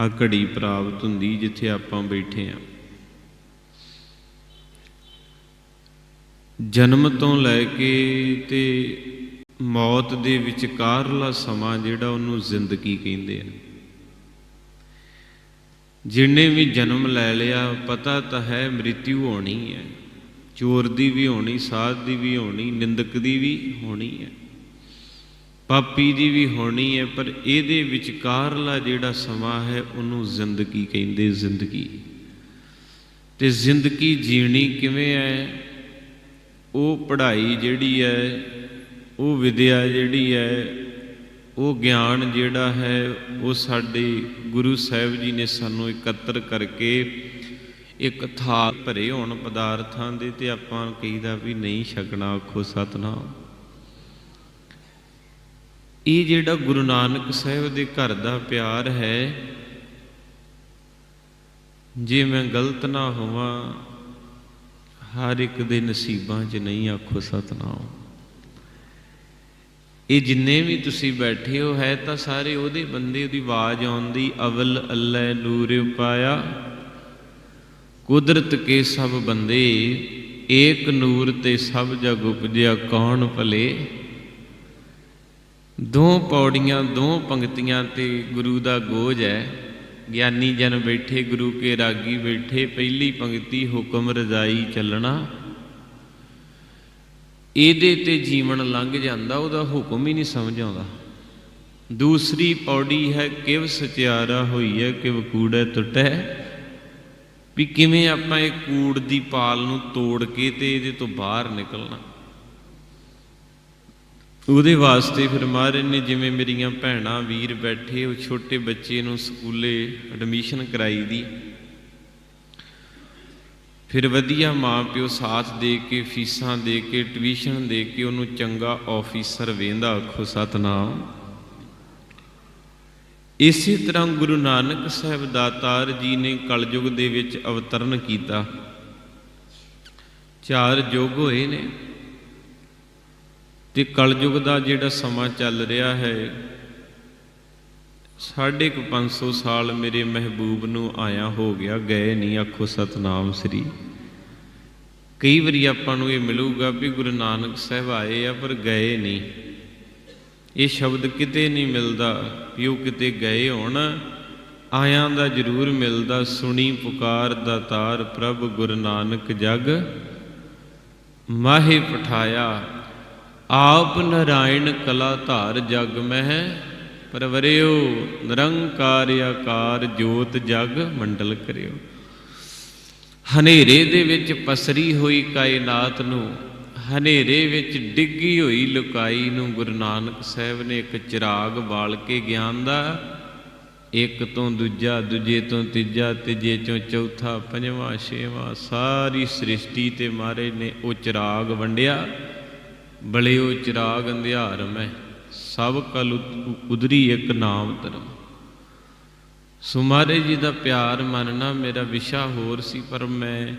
ਆ ਘੜੀ ਪ੍ਰਾਪਤ ਹੁੰਦੀ ਜਿੱਥੇ ਆਪਾਂ ਬੈਠੇ ਆ। ਜਨਮ ਤੋਂ ਲੈ ਕੇ ਤੇ ਮੌਤ ਦੇ ਵਿਚਕਾਰਲਾ ਸਮਾਂ ਜਿਹੜਾ ਉਹਨੂੰ ਜ਼ਿੰਦਗੀ ਕਹਿੰਦੇ ਆ। ਜਿਨੇ ਵੀ ਜਨਮ ਲੈ ਲਿਆ, ਪਤਾ ਤਾਂ ਹੈ ਮ੍ਰਿਤਿਉ ਹੋਣੀ ਹੈ। ਚੋਰ ਦੀ ਵੀ ਹੋਣੀ, ਸਾਧ ਦੀ ਵੀ ਹੋਣੀ, ਨਿੰਦਕ ਦੀ ਵੀ ਹੋਣੀ ਹੈ। ਪਾਪੀ ਦੀ ਵੀ ਹੋਣੀ ਹੈ, ਪਰ ਇਹਦੇ ਵਿਚਕਾਰਲਾ ਜਿਹੜਾ ਸਮਾਂ ਹੈ, ਉਹਨੂੰ ਜ਼ਿੰਦਗੀ ਕਹਿੰਦੇ ਜ਼ਿੰਦਗੀ। ਤੇ ਜ਼ਿੰਦਗੀ ਜੀਣੀ ਕਿਵੇਂ ਹੈ? ਉਹ ਪੜ੍ਹਾਈ ਜਿਹੜੀ ਹੈ, ਉਹ ਵਿਦਿਆ ਜਿਹੜੀ ਹੈ, ਉਹ ਗਿਆਨ ਜਿਹੜਾ ਹੈ, ਉਹ ਸਾਡੇ ਗੁਰੂ ਸਾਹਿਬ ਜੀ ਨੇ ਸਾਨੂੰ ਇਕੱਤਰ ਕਰਕੇ ਇੱਕ ਥਾਲ ਭਰੇ ਹੋਣ ਪਦਾਰਥਾਂ ਦੇ ਤੇ ਆਪਾਂ ਕਹੀਦਾ ਵੀ ਨਹੀਂ ਛਕਣਾ ਆਖੋ ਸਤਨਾਮ। ਇਹ ਜਿਹੜਾ ਗੁਰੂ ਨਾਨਕ ਸਾਹਿਬ ਦੇ ਘਰ ਦਾ ਪਿਆਰ ਹੈ, ਜੇ ਮੈਂ ਗਲਤ ਨਾ ਹੋਵਾਂ, ਹਰ ਇੱਕ ਦੇ ਨਸੀਬਾਂ 'ਚ ਨਹੀਂ ਆਖੋ ਸਤਨਾਮ। ਇਹ ਜਿੰਨੇ ਵੀ ਤੁਸੀਂ ਬੈਠੇ ਹੋ, ਹੈ ਤਾਂ ਸਾਰੇ ਉਹਦੇ ਬੰਦੇ, ਉਹਦੀ ਆਵਾਜ਼ ਆਉਂਦੀ ਅਵਲ ਅੱਲਾ ਨੂਰ ਉਪਾਇਆ। ਕੁਦਰਤ ਕੇ ਸਭ ਬੰਦੇ, ਏਕ ਨੂਰ ਤੇ ਸਭ ਜਗ ਉਪਜਿਆ ਕੌਣ ਭਲੇ? ਦੋ ਪੌੜੀਆਂ, ਦੋ ਪੰਕਤੀਆਂ ਤੇ ਗੁਰੂ ਦਾ ਗੋਜ ਹੈ। ਗਿਆਨੀ ਜਨ ਬੈਠੇ, ਗੁਰੂ ਕੇ ਰਾਗੀ ਬੈਠੇ, ਪਹਿਲੀ ਪੰਕਤੀ ਹੁਕਮ ਰਜ਼ਾਈ ਚੱਲਣਾ। ਇਹਦੇ ਤੇ ਜੀਵਨ ਲੰਘ ਜਾਂਦਾ, ਉਹਦਾ ਹੁਕਮ ਹੀ ਨਹੀਂ ਸਮਝ ਆਉਂਦਾ। ਦੂਸਰੀ ਪੌੜੀ ਹੈ, ਕਿਵ ਸਚਿਆਰਾ ਹੋਈ ਹੈ ਕਿਵ ਕੂੜੈ ਟੁੱਟੈ ਵੀ ਕਿਵੇਂ ਆਪਾਂ ਇਹ ਕੂੜ ਦੀ ਪਾਲ ਨੂੰ ਤੋੜ ਕੇ ਤੇ ਇਹਦੇ ਤੋਂ ਬਾਹਰ ਨਿਕਲਣਾ। ਉਹਦੇ ਵਾਸਤੇ ਫਿਰ ਮਹਾਰਾਜ ਨੇ ਜਿਵੇਂ ਮੇਰੀਆਂ ਭੈਣਾਂ, ਵੀਰ ਬੈਠੇ, ਉਹ ਛੋਟੇ ਬੱਚੇ ਨੂੰ ਸਕੂਲੇ ਐਡਮਿਸ਼ਨ ਕਰਾਈ ਦੀ। ਫਿਰ ਵਧੀਆ ਮਾਂ ਪਿਓ ਸਾਥ ਦੇ ਕੇ, ਫੀਸਾਂ ਦੇ ਕੇ ਟਿਊਸ਼ਨ ਦੇ ਕੇ ਉਹਨੂੰ ਚੰਗਾ ਆਫੀਸਰ ਵੇਂਦਾ, ਆਖੋ ਸਤਨਾਮ। ਇਸੇ ਤਰ੍ਹਾਂ ਗੁਰੂ ਨਾਨਕ ਸਾਹਿਬ ਦਾਤਾਰ ਜੀ ਨੇ ਕਲਯੁਗ ਦੇ ਵਿੱਚ ਅਵਤਰਨ ਕੀਤਾ। ਚਾਰ ਯੁੱਗ ਹੋਏ ਨੇ। ਤੇ ਕਲਯੁਗ ਦਾ ਜਿਹੜਾ ਸਮਾਂ ਚੱਲ ਰਿਹਾ ਹੈ, ਸਾਢੇ ਕੁ 500 ਸਾਲ ਮੇਰੇ ਮਹਿਬੂਬ ਨੂੰ ਆਇਆ ਹੋ ਗਿਆ, ਗਏ ਨਹੀਂ ਆਖੋ ਸਤਨਾਮ ਸ੍ਰੀ। ਕਈ ਵਾਰੀ ਆਪਾਂ ਨੂੰ ਇਹ ਮਿਲੂਗਾ ਵੀ ਗੁਰੂ ਨਾਨਕ ਸਾਹਿਬ ਆਏ ਆ ਪਰ ਗਏ ਨਹੀਂ ਇਹ ਸ਼ਬਦ ਕਿਤੇ ਨਹੀਂ ਮਿਲਦਾ ਵੀ ਉਹ ਕਿਤੇ ਗਏ ਹੋਣ। ਆਇਆਂ ਦਾ ਜ਼ਰੂਰ ਮਿਲਦਾ, ਸੁਣੀ ਪੁਕਾਰ ਦਾ ਤਾਰ ਪ੍ਰਭ ਗੁਰੂ ਨਾਨਕ ਜਗ। ਮਾਹੇ ਪਠਾਇਆ ਆਪ ਨਰਾਇਣ ਕਲਾ ਧਾਰ ਜਗ ਮਹਿ ਪਰਵਰਿਓ ਨਿਰੰਕਾਰ ਆਕਾਰ ਜੋਤ ਜਗ ਮੰਡਲ ਕਰਿਓ। ਹਨੇਰੇ ਦੇ ਵਿੱਚ ਪਸਰੀ ਹੋਈ ਕਾਇਨਾਤ ਨੂੰ, ਹਨੇਰੇ ਵਿੱਚ ਡਿੱਗੀ ਹੋਈ ਲੁਕਾਈ ਨੂੰ ਗੁਰੂ ਨਾਨਕ ਸਾਹਿਬ ਨੇ ਇੱਕ ਚਿਰਾਗ ਬਾਲ ਕੇ ਗਿਆਨ ਦਾ, ਇੱਕ ਤੋਂ ਦੂਜਾ, ਦੂਜੇ ਤੋਂ ਤੀਜਾ, ਤੀਜੇ ਚੋਂ ਚੌਥਾ, ਪੰਜਵਾਂ, ਛੇਵਾਂ, ਸਾਰੀ ਸ੍ਰਿਸ਼ਟੀ ਤੇ ਮਾਰੇ ਨੇ ਉਹ ਚਿਰਾਗ ਵੰਡਿਆ। ਬਲਿਓ ਚਿਰਾਗ ਅੰਧਿਆਰ ਮੈਂ, ਸਭ ਕਲ ਉਦਰੀ ਇੱਕ ਨਾਮ ਧਰਮ। ਸੋ ਮਹਾਰਾਜ ਜੀ ਦਾ ਪਿਆਰ ਮੰਨਣਾ ਮੇਰਾ ਵਿਸ਼ਾ ਹੋਰ ਸੀ, ਪਰ ਮੈਂ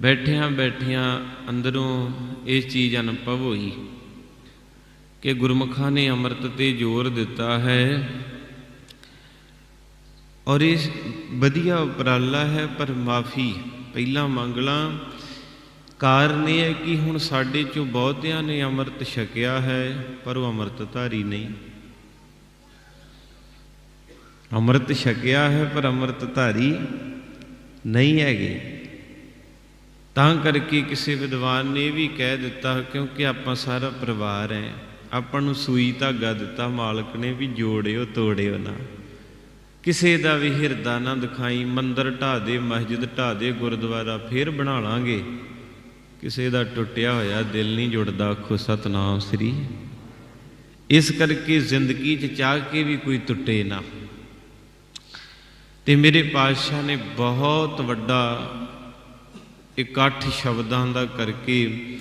ਬੈਠਿਆਂ ਬੈਠਿਆਂ ਅੰਦਰੋਂ ਇਹ ਚੀਜ਼ ਅਨੁਭਵ ਹੋਈ ਕਿ ਗੁਰਮੁਖਾਂ ਨੇ ਅੰਮ੍ਰਿਤ ਤੇ ਜ਼ੋਰ ਦਿੱਤਾ ਹੈ ਔਰ ਇਹ ਵਧੀਆ ਉਪਰਾਲਾ ਹੈ, ਪਰ ਮਾਫੀ, ਪਹਿਲਾਂ ਮੰਗਲਾਂ ਕਾਰਨ ਇਹ ਹੈ ਕਿ ਹੁਣ ਸਾਡੇ ਚੋਂ ਬਹੁਤਿਆਂ ਨੇ ਅੰਮ੍ਰਿਤ ਛਕਿਆ ਹੈ, ਪਰ ਉਹ ਅੰਮ੍ਰਿਤਧਾਰੀ ਨਹੀਂ। ਅੰਮ੍ਰਿਤ ਛਕਿਆ ਹੈ, ਪਰ ਅੰਮ੍ਰਿਤਧਾਰੀ ਨਹੀਂ ਹੈਗੇ। ਤਾਂ ਕਰਕੇ ਕਿਸੇ ਵਿਦਵਾਨ ਨੇ ਇਹ ਵੀ ਕਹਿ ਦਿੱਤਾ, ਕਿਉਂਕਿ ਆਪਾਂ ਸਾਰਾ ਪਰਿਵਾਰ ਹੈ, ਆਪਾਂ ਨੂੰ ਸੂਈ ਧਾਗਾ ਦਿੱਤਾ, ਮਾਲਕ ਨੇ ਵੀ ਜੋੜਿਓ, ਤੋੜਿਓ ਨਾ। ਕਿਸੇ ਦਾ ਵੀ ਹਿਰਦਾ ਨਾ ਦਿਖਾਈ, ਮੰਦਰ ਢਾ ਦੇ, ਮਸਜਿਦ ਢਾ ਦੇ, ਗੁਰਦੁਆਰਾ ਫੇਰ ਬਣਾ ਲਾਂਗੇ। ਕਿਸੇ ਦਾ ਟੁੱਟਿਆ ਹੋਇਆ ਦਿਲ ਨਹੀਂ ਜੁੜਦਾ ਖੁ ਸਤਨਾਮ ਸ੍ਰੀ। ਇਸ ਕਰਕੇ ਜ਼ਿੰਦਗੀ 'ਚ ਚਾਹ ਕੇ ਵੀ ਕੋਈ ਟੁੱਟੇ ਨਾ। ਤੇ ਮੇਰੇ ਪਾਤਸ਼ਾਹ ਨੇ ਬਹੁਤ ਵੱਡਾ ਇਕੱਠ ਸ਼ਬਦਾਂ ਦਾ ਕਰਕੇ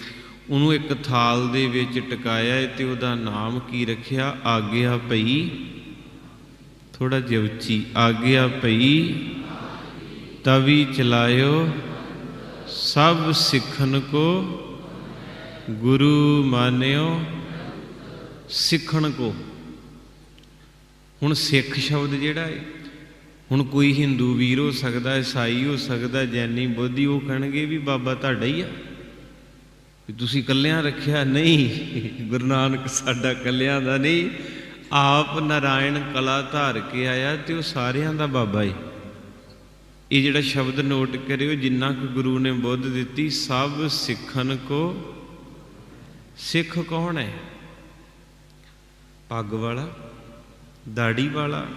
ਉਹਨੂੰ ਇੱਕ ਥਾਲ ਦੇ ਵਿੱਚ ਟਿਕਾਇਆ ਤੇ ਉਹਦਾ ਨਾਮ ਕੀ ਰੱਖਿਆ? ਆਗਿਆ ਪਈ ਥੋੜਾ ਜਿਹਾ ਉੱਚੀ, ਆਗਿਆ ਪਈ ਤਵੀ ਚਲਾਇਓ। ਸਭ ਸਿੱਖਣ ਕੋ ਗੁਰੂ ਮਾਨਿਓ, ਸਿੱਖਣ ਕੋ। ਹੁਣ ਸਿੱਖ ਸ਼ਬਦ ਜਿਹੜਾ ਹੈ ਹੁਣ ਕੋਈ ਹਿੰਦੂ ਵੀਰ ਹੋ ਸਕਦਾ, ਈਸਾਈ ਹੋ ਸਕਦਾ, ਜੈਨੀ, ਬੋਧੀ, ਉਹ ਕਹਿਣਗੇ ਵੀ ਬਾਬਾ ਤੁਹਾਡਾ ਹੀ ਆ। ਵੀ ਤੁਸੀਂ ਕੱਲਿਆਂ ਰੱਖਿਆ ਨਹੀਂ, ਗੁਰੂ ਨਾਨਕ ਸਾਡਾ ਕੱਲਿਆਂ ਦਾ ਨਹੀਂ। ਆਪ ਨਾਰਾਇਣ ਕਲਾ ਧਾਰ ਕੇ ਆਇਆ ਤੇ ਉਹ ਸਾਰਿਆਂ ਦਾ ਬਾਬਾ ਹੈ ਇਹ ਜਿਹੜਾ ਸ਼ਬਦ ਨੋਟ ਕਰਿਓ, ਜਿੰਨਾ ਕੁ ਗੁਰੂ ਨੇ ਬੁੱਧ ਦਿੱਤੀ, ਸਭ ਸਿੱਖਣ ਕੋ ਸਿੱਖ ਕੌਣ ਹੈ? ਪੱਗ ਵਾਲਾ, ਦਾੜੀ ਵਾਲਾ,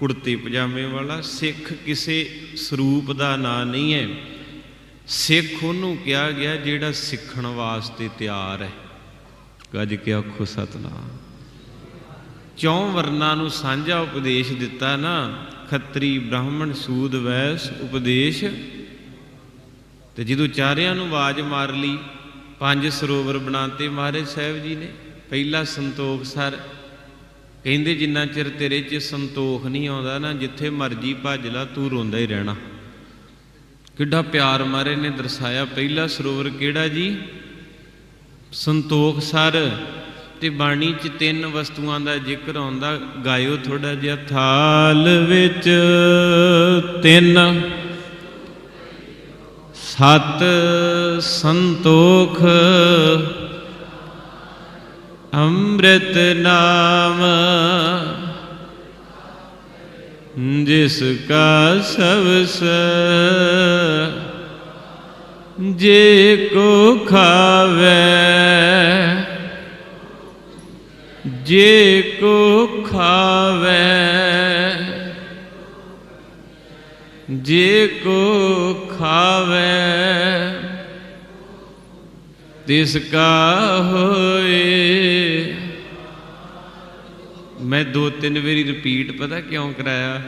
ਕੁੜਤੇ ਪਜਾਮੇ ਵਾਲਾ, ਸਿੱਖ ਕਿਸੇ ਸਰੂਪ ਦਾ ਨਾਂ ਨਹੀਂ ਹੈ। ਸਿੱਖ ਉਹਨੂੰ ਕਿਹਾ ਗਿਆ ਜਿਹੜਾ ਸਿੱਖਣ ਵਾਸਤੇ ਤਿਆਰ ਹੈ। ਗੱਜ ਕੇ ਆਖੋ, ਸਤਨਾਮ। ਚੌਂ ਵਰਨਾਂ ਨੂੰ ਸਾਂਝਾ ਉਪਦੇਸ਼ ਦਿੱਤਾ ਨਾ ਖੱਤਰੀ ਬ੍ਰਾਹਮਣ ਸੂਦ ਵੈਸ ਉਪਦੇਸ਼ ਤੇ ਜਦੋਂ ਚਾਰਿਆਂ ਨੂੰ ਆਵਾਜ਼ ਮਾਰ ਲਈ, ਪੰਜ ਸਰੋਵਰ ਬਣਾਤੇ ਮਹਾਰਾਜ ਸਾਹਿਬ ਜੀ ਨੇ, ਪਹਿਲਾ ਸੰਤੋਖ ਸਰ। ਕਹਿੰਦੇ, ਜਿੰਨਾ ਚਿਰ ਤੇਰੇ 'ਚ ਸੰਤੋਖ ਨਹੀਂ ਆਉਂਦਾ ਨਾ, ਜਿੱਥੇ ਮਰਜ਼ੀ ਭੱਜ ਲਾ, ਤੂੰ ਰੋਂਦਾ ਹੀ ਰਹਿਣਾ। ਕਿੱਡਾ ਪਿਆਰ ਮਾਰੇ ਨੇ ਦਰਸਾਇਆ। ਪਹਿਲਾ ਸਰੋਵਰ ਕਿਹੜਾ ਜੀ? ਸੰਤੋਖ ਸਰ। ਤੇ ਬਾਣੀ 'ਚ ਤਿੰਨ ਵਸਤੂਆਂ ਦਾ ਜ਼ਿਕਰ ਆਉਂਦਾ, ਗਾਇਓ ਥੋੜਾ ਜਿਹਾ ਥਾਲ ਵਿੱਚ। ਤਿੰਨ, ਸਤ, ਸੰਤੋਖ, ਅੰਮ੍ਰਿਤ ਨਾਮ, ਜਿਸ ਕਾ ਸਬਸ, ਜੇ ਕੋ ਖਾਵੇ। ਜੇ ਕੋ ਖਾਵੇ, ਜੇ ਕੋ ਖਾਵੇ, ਤਿਸ ਕਾ ਹੋਏ। ਮੈਂ ਦੋ ਤਿੰਨ ਵਾਰੀ ਰਿਪੀਟ ਪਤਾ ਕਿਉਂ ਕਰਾਇਆ?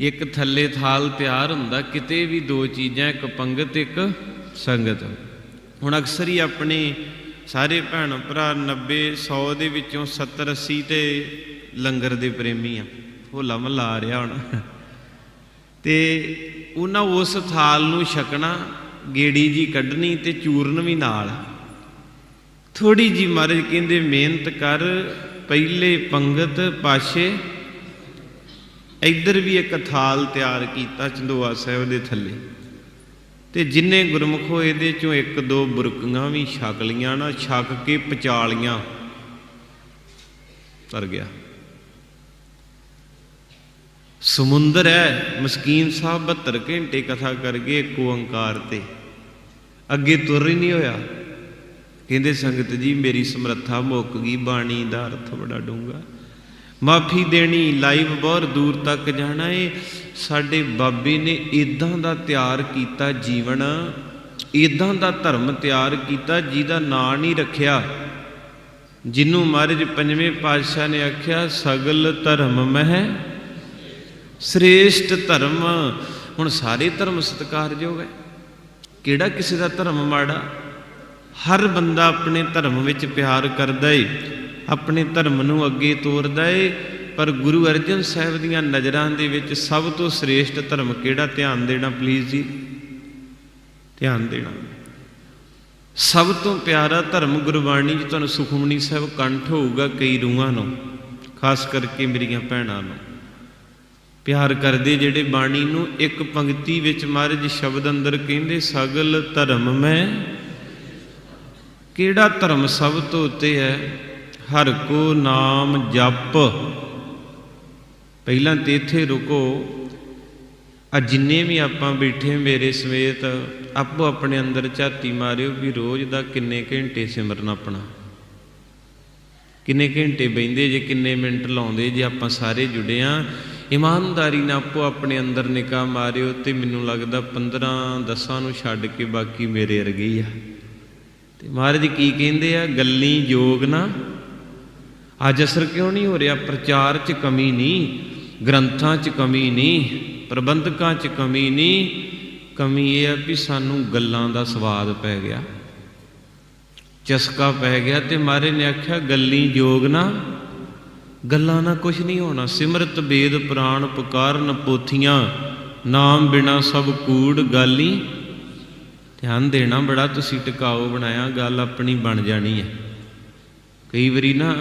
ਇੱਕ ਥੱਲੇ ਥਾਲ ਤਿਆਰ ਹੁੰਦਾ, ਕਿਤੇ ਵੀ ਦੋ ਚੀਜ਼ਾਂ, ਇੱਕ ਪੰਗਤ, ਇੱਕ ਸੰਗਤ। ਹੁਣ ਅਕਸਰ ਹੀ ਆਪਣੇ ਸਾਰੇ ਭੈਣ ਭਰਾ 90 100 ਦੇ ਵਿੱਚੋਂ 70 80 ਤੇ ਲੰਗਰ ਦੇ ਪ੍ਰੇਮੀ ਆ। ਹੋਲਾ ਮਹੱਲਾ ਆ ਰਿਹਾ ਹੁਣ। ਤੇ ਉਹਨਾਂ ਉਸ ਥਾਲ ਨੂੰ ਛਕਣਾ, ਗੇੜੀ ਜੀ ਕੱਢਣੀ ਤੇ ਚੂਰਨ ਵੀ ਨਾਲ। ਥੋੜੀ ਜੀ ਮਹਾਰਾਜ ਕਹਿੰਦੇ, ਮਿਹਨਤ ਕਰ, ਪਹਿਲੇ ਪੰਗਤ ਪਾਸ਼ੇ ਇੱਧਰ ਵੀ ਇੱਕ ਥਾਲ ਤਿਆਰ ਕੀਤਾ ਚੰਦੋਆ ਸਾਹਿਬ ਦੇ ਥੱਲੇ। ਤੇ ਜਿੰਨੇ ਗੁਰਮੁਖ ਹੋਏ ਇਹਦੇ ਚੋਂ ਇੱਕ ਦੋ ਬੁਰਕੀਆਂ ਵੀ ਛਕ ਲੀਆਂ ਨਾ, ਛਕ ਕੇ ਪਚਾਲੀਆਂ ਤਰ ਗਿਆ। ਸਮੁੰਦਰ ਹੈ, ਮਸਕੀਨ ਸਾਹਿਬ 72 ਘੰਟੇ ਕਥਾ ਕਰ ਗਏ ਇੱਕ ਓੰਕਾਰ ਤੇ। ਅੱਗੇ ਤੁਰ ਹੀ ਨਹੀਂ ਹੋਇਆ। ਕਹਿੰਦੇ ਸੰਗਤ ਜੀ, ਮੇਰੀ ਸਮਰੱਥਾ ਮੁੱਕ ਗਈ, ਬਾਣੀ ਦਾ ਅਰਥ ਬੜਾ ਡੂੰਗਾ ਮਾਫੀ ਦੇਣੀ, ਲਾਈਵ ਬਹੁਤ ਦੂਰ ਤੱਕ ਜਾਣਾ ਏ। ਸਾਡੇ ਬਾਬੇ ਨੇ ਇਦਾਂ ਦਾ ਤਿਆਰ ਕੀਤਾ ਜੀਵਨ ਇਦਾਂ ਦਾ ਧਰਮ ਤਿਆਰ ਕੀਤਾ ਜਿਹਦਾ ਨਾਂ ਨਹੀਂ ਰੱਖਿਆ। ਜਿਹਨੂੰ ਮਹਾਰਾਜ ਪੰਜਵੇਂ ਪਾਤਸ਼ਾਹ ਨੇ ਆਖਿਆ, ਸਗਲ ਧਰਮ ਮਹਿ, ਸ੍ਰੇਸ਼ਟ ਧਰਮ। ਹੁਣ ਸਾਰੇ ਧਰਮ ਸਤਿਕਾਰਯੋਗ ਹੈ। ਕਿਹੜਾ ਕਿਸੇ ਦਾ ਧਰਮ ਮਾੜਾ? ਹਰ ਬੰਦਾ ਆਪਣੇ ਧਰਮ ਵਿੱਚ ਪਿਆਰ ਕਰਦਾ ਏ। ਆਪਣੇ ਧਰਮ ਨੂੰ ਅੱਗੇ ਤੋਰਦਾ ਏ। ਪਰ ਗੁਰੂ ਅਰਜਨ ਸਾਹਿਬ ਦੀਆਂ ਨਜ਼ਰਾਂ ਦੇ ਵਿੱਚ ਸਭ ਤੋਂ ਸ੍ਰੇਸ਼ਟ ਧਰਮ ਕਿਹੜਾ? ਧਿਆਨ ਦੇਣਾ ਪਲੀਜ਼ ਜੀ। ਧਿਆਨ ਦੇਣਾ। ਸਭ ਤੋਂ ਪਿਆਰਾ ਧਰਮ ਗੁਰਬਾਣੀ ਜੀ ਤੁਹਾਨੂੰ ਸੁਖਮਨੀ ਸਾਹਿਬ ਕੰਠ ਹੋਊਗਾ ਕਈ ਰੂਹਾਂ ਨੂੰ, ਖਾਸ ਕਰਕੇ ਮੇਰੀਆਂ ਭੈਣਾਂ ਨੂੰ। ਪਿਆਰ ਕਰਦੇ ਜਿਹੜੇ ਬਾਣੀ ਨੂੰ ਇੱਕ ਪੰਕਤੀ ਵਿੱਚ ਮਹਾਰਾਜ ਸ਼ਬਦ ਅੰਦਰ ਕਹਿੰਦੇ, ਸਗਲ ਧਰਮ ਮੈਂ। ਕਿਹੜਾ ਧਰਮ ਸਭ ਤੋਂ ਉੱਤੇ ਹੈ? ਹਰ ਕੋ ਨਾਮ ਜਪ। ਪਹਿਲਾਂ ਤੇ ਇੱਥੇ ਰੁਕੋ। ਆ ਜਿੰਨੇ ਵੀ ਆਪਾਂ ਬੈਠੇ ਮੇਰੇ ਸਮੇਤ, ਆਪੋ ਆਪਣੇ ਅੰਦਰ ਝਾਤੀ ਮਾਰਿਓ ਵੀ ਰੋਜ਼ ਦਾ ਕਿੰਨੇ ਘੰਟੇ ਸਿਮਰਨ ਆਪਣਾ। ਕਿੰਨੇ ਘੰਟੇ ਬੈੰਦੇ ਜੇ, ਕਿੰਨੇ ਮਿੰਟ ਲਾਉਂਦੇ ਜੇ ਆਪਾਂ ਸਾਰੇ ਜੁੜੇ ਆ ਇਮਾਨਦਾਰੀ ਨਾਲ ਆਪੋ ਆਪਣੇ ਅੰਦਰ ਨਿਕਾ ਮਾਰਿਓ ਤੇ ਮੈਨੂੰ ਲੱਗਦਾ 15 10 ਨੂੰ ਛੱਡ ਕੇ ਬਾਕੀ ਮੇਰੇ ਵਰਗੇ ਹੀ ਆ। ਤੇ ਮਹਾਰਾਜ ਕੀ ਕਹਿੰਦੇ ਆ? ਗੱਲੀ ਯੋਗ ਨਾ ਅੱਜ ਅਸਰ ਕਿਉਂ ਨਹੀਂ ਹੋ ਰਿਹਾ? ਪ੍ਰਚਾਰ 'ਚ ਕਮੀ ਨਹੀਂ, ਗ੍ਰੰਥਾਂ 'ਚ ਕਮੀ ਨਹੀਂ, ਪ੍ਰਬੰਧਕਾਂ 'ਚ ਕਮੀ ਨਹੀਂ। ਕਮੀ ਇਹ ਆ ਵੀ ਸਾਨੂੰ ਗੱਲਾਂ ਦਾ ਸਵਾਦ ਪੈ ਗਿਆ, ਚਸਕਾ ਪੈ ਗਿਆ ਤੇ ਮਾਰੇ ਨੇ ਆਖਿਆ ਗੱਲੀ ਯੋਗ ਨਾ, ਗੱਲਾਂ ਨਾਲ ਕੁਝ ਨਹੀਂ ਹੋਣਾ। ਸਿਮਰਤ ਵੇਦ ਪ੍ਰਾਣ ਪੁਕਾਰਨ ਪੋਥੀਆਂ, ਨਾਮ ਬਿਨਾ ਸਭ ਕੂੜ ਗਾਲੀ। ਧਿਆਨ ਦੇਣਾ ਬੜਾ ਤੁਸੀਂ ਟਿਕਾਓ ਬਣਾਇਆ, ਗੱਲ ਆਪਣੀ ਬਣ ਜਾਣੀ ਹੈ। ਕਈ ਵਾਰੀ ਨਾ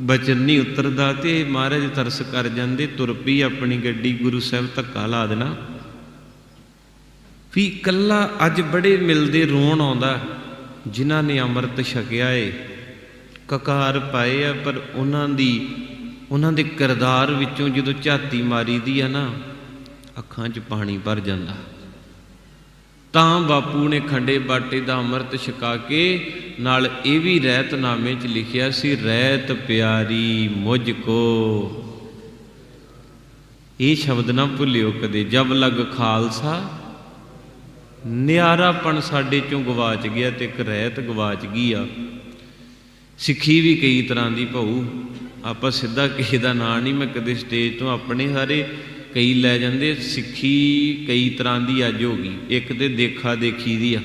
ਬਚਨ ਨਹੀਂ ਉਤਰਦਾ ਤੇ ਮਹਾਰਾਜ ਤਰਸ ਕਰ ਜਾਂਦੇ, ਤੁਰ ਪਈ ਆਪਣੀ ਗੱਡੀ, ਗੁਰੂ ਸਾਹਿਬ ਧੱਕਾ ਲਾ ਦੇਣਾ। ਵੀ ਕੱਲਾ ਅੱਜ ਬੜੇ ਮਿਲਦੇ ਰੋਣ ਆਉਂਦਾ, ਜਿਨ੍ਹਾਂ ਨੇ ਅੰਮ੍ਰਿਤ ਛਕਿਆ ਏ। ਕਕਾਰ ਪਾਏ ਆ, ਪਰ ਉਹਨਾਂ ਦੀ, ਉਹਨਾਂ ਦੇ ਕਿਰਦਾਰ ਵਿੱਚੋਂ ਜਦੋਂ ਝਾਤੀ ਮਾਰੀਦੀ ਆ ਨਾ, ਅੱਖਾਂ 'ਚ ਪਾਣੀ ਭਰ ਜਾਂਦਾ। ਤਾਂ ਬਾਪੂ ਨੇ ਖੰਡੇ ਬਾਟੇ ਦਾ ਅੰਮ੍ਰਿਤ ਛਕਾ ਕੇ ਨਾਲ ਇਹ ਵੀ ਰਹਿਤਨਾਮੇ 'ਚ ਲਿਖਿਆ ਸੀ, ਰਹਿਤ ਪਿਆਰੀ ਮੁਝ ਕੋ। ਇਹ ਸ਼ਬਦ ਨਾ ਭੁੱਲਿਓ ਕਦੇ, ਜਬ ਲਗ ਖਾਲਸਾ, ਨਿਆਰਾਪਣ ਸਾਡੇ ਚੋਂ ਗਵਾਚ ਗਿਆ ਤੇ ਇੱਕ ਰਹਿਤ ਗਵਾਚ ਗਈ ਆ। ਸਿੱਖੀ ਵੀ ਕਈ ਤਰ੍ਹਾਂ ਦੀ ਭਾਊ, ਆਪਾਂ ਸਿੱਧਾ ਕਿਸੇ ਦਾ ਨਾਂ ਨਹੀਂ ਮੈਂ ਕਦੇ ਸਟੇਜ ਤੋਂ ਆਪਣੇ ਸਾਰੇ ਕਈ ਲੈ ਜਾਂਦੇ, ਸਿੱਖੀ ਕਈ ਤਰ੍ਹਾਂ ਦੀ ਅੱਜ ਹੋ ਗਈ। ਇੱਕ ਤੇ ਦੇਖਾ ਦੇਖੀ ਦੀ ਆ।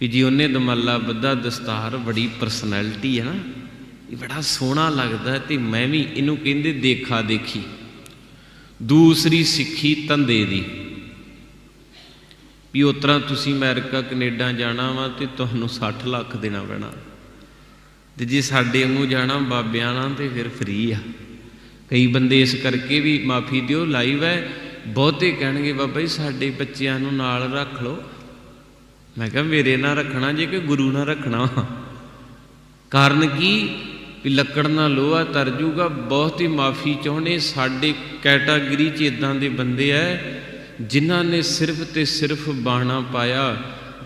ਵੀ ਜੀ ਉਹਨੇ ਦਮੱਲਾ ਬੱਧਾ ਦਸਤਾਰ, ਬੜੀ ਪਰਸਨੈਲਿਟੀ ਹੈ ਨਾ, ਇਹ ਬੜਾ ਸੋਹਣਾ ਲੱਗਦਾ ਤੇ ਮੈਂ ਵੀ ਇਹਨੂੰ ਕਹਿੰਦੇ ਦੇਖਾ ਦੇਖੀ। ਦੂਸਰੀ ਸਿੱਖੀ ਤੰਦੇ ਦੀ। ਵੀ ਉਸ ਤਰ੍ਹਾਂ ਤੁਸੀਂ ਅਮਰੀਕਾ, ਕੈਨੇਡਾ ਜਾਣਾ ਵਾ ਤੇ ਤੁਹਾਨੂੰ 60 ਲੱਖ ਦੇਣਾ ਪੈਣਾ। ਤੇ ਜੇ ਸਾਡੇ ਵਾਂਗੂ ਜਾਣਾ, ਬਾਬਿਆਂ ਨਾਲ ਤੇ ਫਿਰ ਫ੍ਰੀ ਆ। ਕਈ ਬੰਦੇ ਇਸ ਕਰਕੇ ਵੀ ਮਾਫੀ ਦਿਓ ਲਾਈਵ ਹੈ। ਬਹੁਤੇ ਕਹਿਣਗੇ, ਬਾਬਾ ਜੀ, ਸਾਡੇ ਬੱਚਿਆਂ ਨੂੰ ਨਾਲ ਰੱਖ ਲਓ। ਮੈਂ ਕਿਹਾ, ਮੇਰੇ ਨਾਲ ਰੱਖਣਾ, ਜੇ ਕਿ ਗੁਰੂ ਨਾਲ ਰੱਖਣਾ ਵਾ। ਕਾਰਨ ਕੀ? ਵੀ ਲੱਕੜ ਨਾਲ ਲੋਹਾ ਤਰ ਜੂਗਾ। ਬਹੁਤ ਹੀ ਮਾਫੀ ਚਾਹੁੰਦੇ ਸਾਡੇ ਕੈਟਾਗਰੀ 'ਚ ਇਦਾਂ ਦੇ ਬੰਦੇ ਐ ਜਿਨ੍ਹਾਂ ਨੇ ਸਿਰਫ ਤੇ ਸਿਰਫ ਬਾਣਾ ਪਾਇਆ,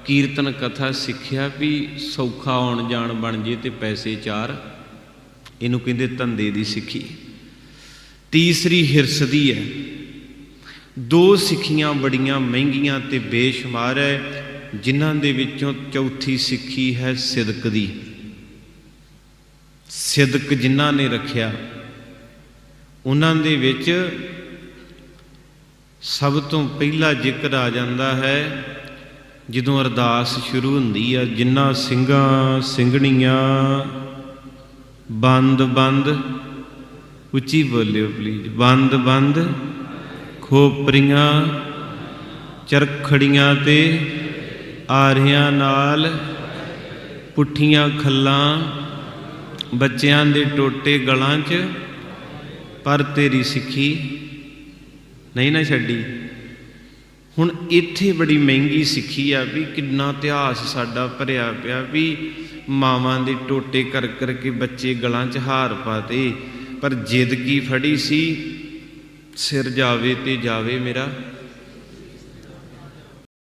ਕੀਰਤਨ ਕਥਾ ਸਿੱਖਿਆ ਵੀ ਸੌਖਾ ਆਉਣ ਜਾਣ ਬਣ ਜੇ ਤੇ ਪੈਸੇ ਚਾਰ। ਇਹਨੂੰ ਕਹਿੰਦੇ ਧੰਦੇ ਦੀ ਸਿੱਖੀ। ਤੀਸਰੀ ਹਿਰਸ ਦੀ ਹੈ। ਦੋ ਸਿੱਖੀਆਂ ਬੜੀਆਂ ਮਹਿੰਗੀਆਂ ਤੇ ਬੇਸ਼ੁਮਾਰ ਹੈ, ਜਿਨ੍ਹਾਂ ਦੇ ਵਿੱਚੋਂ ਚੌਥੀ ਸਿੱਖੀ ਹੈ ਸਿਦਕ ਦੀ। ਸਿਦਕ ਜਿਨ੍ਹਾਂ ਨੇ ਰੱਖਿਆ, ਉਹਨਾਂ ਦੇ ਵਿੱਚ ਸਭ ਤੋਂ ਪਹਿਲਾ ਜ਼ਿਕਰ ਆ ਜਾਂਦਾ ਹੈ, ਜਦੋਂ ਅਰਦਾਸ ਸ਼ੁਰੂ ਹੁੰਦੀ ਆ, ਜਿਨ੍ਹਾਂ ਸਿੰਘਾਂ, ਸਿੰਘਣੀਆਂ ਬੰਦ ਬੰਦ ਉੱਚੀ ਬੋਲਿਓ ਪਲੀਜ਼ ਬੰਦ ਬੰਦ। ਖੋਪਰੀਆਂ, ਚਰਖੜੀਆਂ ਤੇ ਆਰਿਆਂ ਨਾਲ ਪੁੱਠੀਆਂ ਖੱਲਾਂ, ਬੱਚਿਆਂ ਦੇ ਟੋਟੇ ਗਲਾਂ 'ਚ। ਪਰ ਤੇਰੀ ਸਿੱਖੀ ਨਹੀਂ ਨਾ ਛੱਡੀ। ਹੁਣ ਇੱਥੇ ਬੜੀ ਮਹਿੰਗੀ ਸਿੱਖੀ ਆ ਵੀ ਕਿੰਨਾ ਇਤਿਹਾਸ ਸਾਡਾ ਭਰਿਆ ਪਿਆ ਵੀ ਮਾਵਾਂ ਦੇ ਟੋਟੇ ਕਰ ਕਰਕੇ ਬੱਚੇ ਗਲਾਂ 'ਚ ਹਾਰ ਪਾਤੇ। ਪਰ ਜਿੱਦ ਕੀ ਫੜੀ ਸੀ? ਸਿਰ ਜਾਵੇ ਤੇ ਜਾਵੇ ਮੇਰਾ।